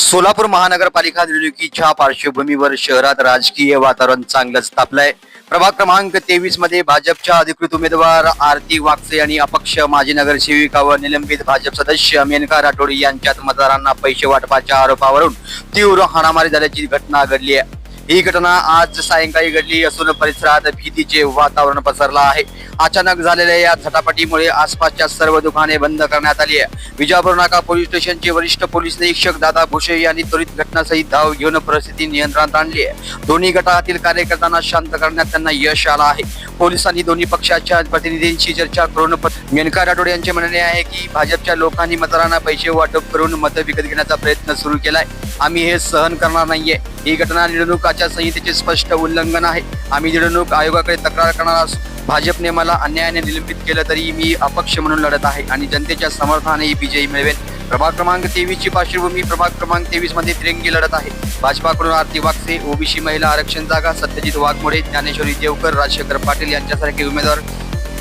सोलापूर महानगरपालिका निवडणुकीच्या पार्श्वभूमीवर शहरात राजकीय वातावरण चांगलंच तापलंय. प्रभाग क्रमांक तेवीसमध्ये भाजपच्या अधिकृत उमेदवार आरती वागसे आणि अपक्ष माजी नगरसेविका व निलंबित भाजप सदस्य मेनका राठोड यांच्यात मतदारांना पैसे वाटपाच्या आरोपावरून तीव्र हाणामारी झाल्याची घटना घडली आहे. ही घटना आज सायंकाळी घडली असून परिसरात भीतीचे वातावरण पसरलं आहे. अचानक झालेल्या या झटापटीमुळे आसपासच्या सर्व दुकाने बंद करण्यात आली आहे. विजापूर नाका पोलीस स्टेशनचे वरिष्ठ पोलीस निरीक्षक दादा भुसे यांनी त्वरित घटनासहित धाव घेऊन परिस्थिती नियंत्रणात आणली आहे. दोन्ही गटातील कार्यकर्त्यांना शांत करण्यात त्यांना यश आलं आहे. पोलिसांनी दोन्ही पक्षाच्या प्रतिनिधींशी चर्चा करून मेनका राठोड यांचे म्हणणे आहे की भाजपच्या लोकांनी मतदारांना पैसे वाटप करून मतं विकत घेण्याचा प्रयत्न सुरू केलाय. आम्ही हे सहन करणार नाहीये. ही घटना निवडणूक आचारसंहितेचे स्पष्ट उल्लंघन आहे. आम्ही निवडणूक आयोगाकडे तक्रार करणार असून भाजपने मला अन्यायाने निलंबित केलं तरी मी अपक्ष म्हणून लढत आहे आणि जनतेच्या समर्थनाने विजयी मिळवेल प्रभाग क्रमांक तेवीसची पार्श्वभूमी प्रभाग क्रमांक तेवीसमध्ये तिरंगी लढत आहे. भाजपाकडून आरती वागसे ओबीसी महिला आरक्षण जागा सत्यजित वाघमोडे ज्ञानेश्वरी देवकर राजशेखर पाटील यांच्यासारखे उमेदवार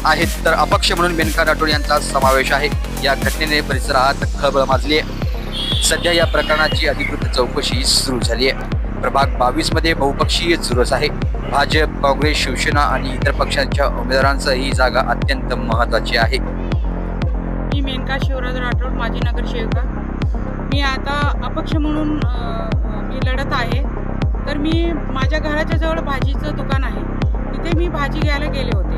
आहेत. तर अपक्ष म्हणून मेनका राठोड यांचा समावेश आहे. या घटनेने परिसरात खळबळ माजली आहे. सध्या या प्रकरणाची अधिकृत चौकशी सुरू झाली आहे. प्रभाग बावीसमध्ये बहुपक्षीय चुरस आहे. भाजप काँग्रेस शिवसेना आणि इतर पक्षांच्या उमेदवारांचा ही जागा अत्यंत महत्वाची आहे. मी मेनका शिवराज राठोड माजी नगरसेविका मी आता अपक्ष म्हणून मी लढत आहे. तर मी माझ्या घराच्या जवळ भाजीचं दुकान आहे. तिथे मी भाजी घ्यायला गेले होते.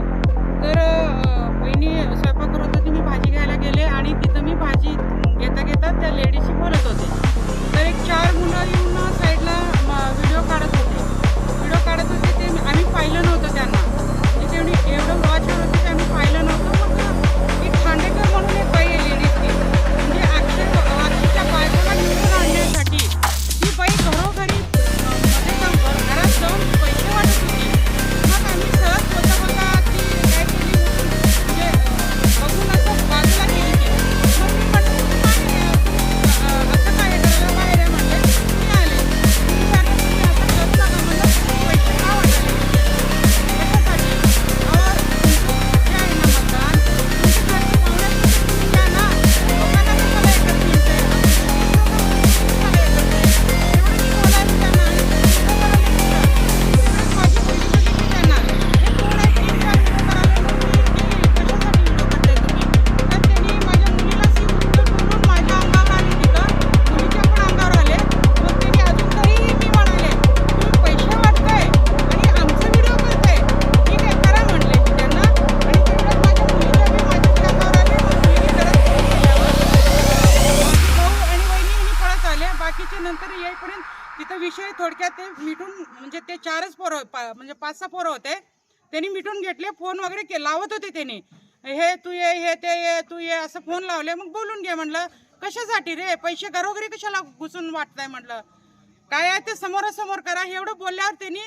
चारच पोरं पा- म्हणजे पाच सहा पोरं होते. त्यांनी मिटून घेतले फोन वगैरे के लावत होते त्यांनी. हे तू ये हे ते ये तू ये असं फोन लावले. मग बोलून घे म्हटलं कशासाठी रे? पैसे घरोघरी कशाला घुसून वाटताय? म्हटलं काय आहे ते समोरासमोर करा. एवढं बोलल्यावर त्यांनी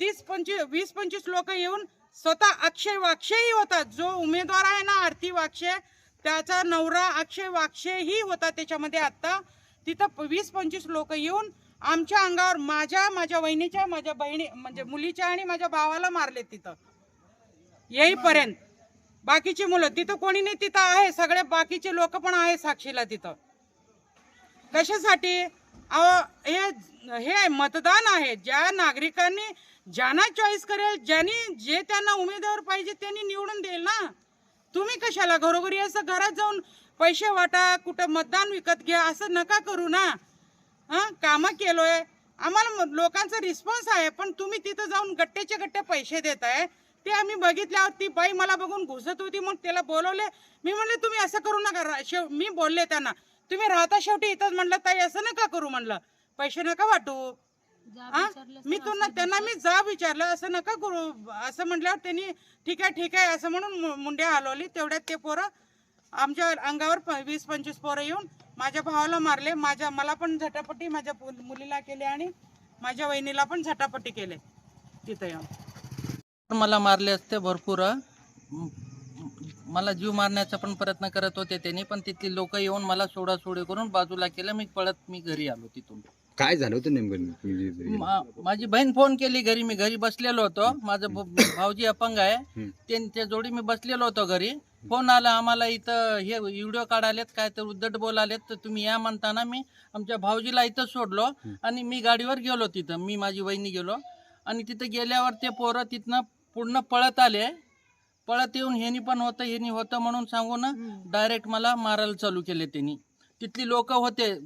तीस पंचवीस वीस पंचवीस लोक येऊन स्वतः अक्षय वाक्षेही होता जो उमेदवार आहे ना आरती वाक्षे त्याचा नवरा अक्षय वाक्षेही होता त्याच्यामध्ये आत्ता. तिथं वीस पंचवीस लोक येऊन आमच्या अंगावर माझ्या माझ्या वहिनीच्या माझ्या बहिणी म्हणजे मुलीच्या आणि माझ्या भावाला मारले तिथं. येईपर्यंत. बाकीची मुलं तिथं कोणी नाही तिथं आहे. सगळे बाकीचे लोक पण आहे साक्षीला तिथं. कशासाठी? अहो हे हे आहे, मतदान आहे. ज्या नागरिकांनी ज्यांना चॉईस करेल ज्यांनी जे त्यांना उमेदवार पाहिजे त्यांनी निवडून देईल ना. तुम्ही कशाला? घरोघरी असं घरात जाऊन पैसे वाटा कुठं मतदान विकत घ्या असं नका करू ना. हां कामं केलोय. आम्हाला लोकांचा रिस्पॉन्स आहे पण तुम्ही तिथं जाऊन गट्टेचे गट्टे पैसे देताय. ते आम्ही बघितल्यावर ती बाई मला बघून घुसत होती मग त्याला बोलवले. मी म्हणले तुम्ही असं करू नका शेव मी बोलले त्यांना तुम्ही राहता शेवटी इथंच म्हणलं ताई असं नका करू म्हणलं. पैसे नका वाटू. हा? मी तुला त्यांना मी जा विचारलं असं नका करू. असं म्हटल्यावर त्यांनी ठीक आहे ठीक आहे असं म्हणून मुंड्या हलवली. तेवढ्यात ते पोरं आमच्या अंगावर वीस पंचवीस पोरं येऊन माझ्या भावाला मारले माझ्या मला पण झटापटी माझ्या मुलीला केले आणि माझ्या वहिनीला पण झटापटी केले. तिथं येऊन. मला मारले असते भरपूर. मला जीव मारण्याचा पण प्रयत्न करत होते त्यांनी पण तिथली लोक येऊन मला सोडासोडी करून बाजूला केलं. मी पळत मी घरी आलो तिथून. काय झालं होतं नेमकं? म्हणजे मा- माझी बहीण फोन केली घरी. मी घरी बसलेलो होतो. माझं भाऊजी अपंग आहे. हम्म. त्यांच्या जोडी मी बसलेलो होतो घरी. फोन आला आम्हाला इथं हे व्हिडिओ काढालेत काय तर उद्धट बोलालेत. तर तुम्ही या म्हणताना मी आमच्या भाऊजीला इथं सोडलो आणि मी गाडीवर गेलो तिथं. मी माझी वहिनी गेलो. आणि तिथं गेल्यावर ते पोरं तिथनं पूर्ण पळत आले. पळत येऊन हेनी पण होतं हेनी होतं म्हणून सांगून डायरेक्ट मला मारायला चालू केले त्यांनी. तिथली लोक होते.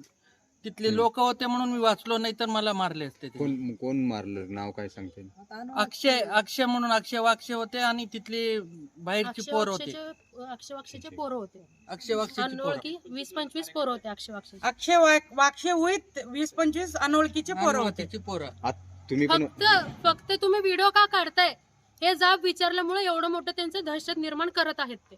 तिथले लोक होते म्हणून मी वाचलो नाही तर मला मारले असते ते. कोण कोण मारलं? नाव काय सांगते? अक्षय अक्षय म्हणून अक्षय वाक्षे होते आणि तिथली बाहेरची पोर होते. अक्षय वाक्षेचे पोरं होते. अक्षय वाक्षेची पोर. अनोळखी वीस पंचवीस पोरं होते अक्षय वाक्षेचे. अक्षय वाक- वाक्षे होईत वीस पंचवीस अनोळखीचे पोरं होते. पोरं. आत तुम्ही पण फक्त फक्त तुम्ही व्हिडिओ का काढताय? हे जाब विचारल्यामुळे एवढं मोठं त्यांचं दहशत निर्माण करत आहेत ते.